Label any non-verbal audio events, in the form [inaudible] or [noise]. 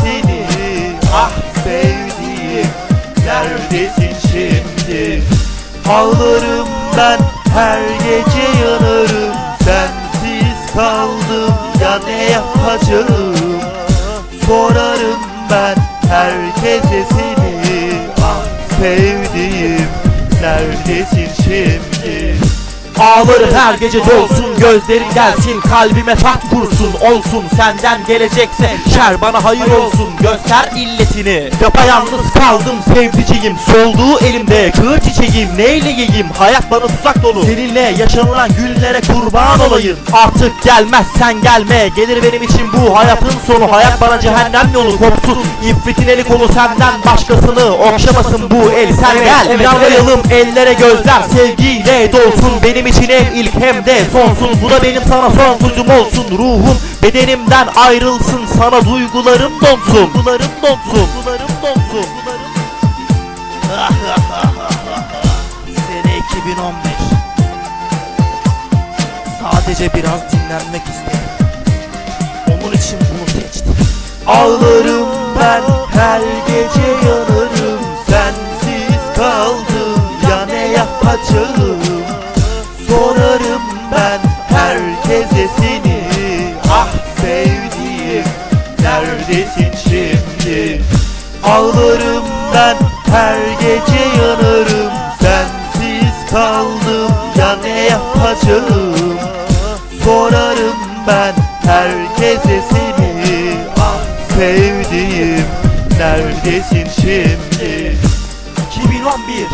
seni Ah sevdiğim neredesin şimdi? Ağlarım ben her gece yanarım. Sensiz kaldım ya ne yapacağım? Sorarım ben herkese seni Ah sevdiğim neredesin şimdi Ağlarım her gece dolsun gözlerin gelsin Kalbime tat kursun olsun senden gelecekse Şer bana hayır olsun göster illetini. Yapayalnız kaldım sevdiceğim Solduğu elimde kığır çiçeğim Neyleyeyim hayat bana tuzak dolu. Seninle yaşanılan günlere kurban olayım. Artık gelmezsen gelme Gelir benim için bu hayatın sonu. Hayat bana cehennem yolu kopsun İffetin eli kolu senden başkasını Okşamasın bu el. Sen gel Yanlayalım ellere gözler sevgiyle dolsun Benim için hem ilk hem de sonsun. Bu da benim sana son sözüm olsun. Ruhum bedenimden ayrılsın. Sana duygularım donsun. Duygularım donsun. Duygularım donsun. [laughs] Sene 2015 Sadece biraz dinlenmek istedim. Onun için bunu seçtim. Ağlarım ben her gece yanarım. Sensiz kaldım ya ne yapacağım ben her gece yanarım. Sensiz kaldım ya ne yapacağım? Sorarım ben herkese seni. Ah sevdiğim neredesin şimdi? 2011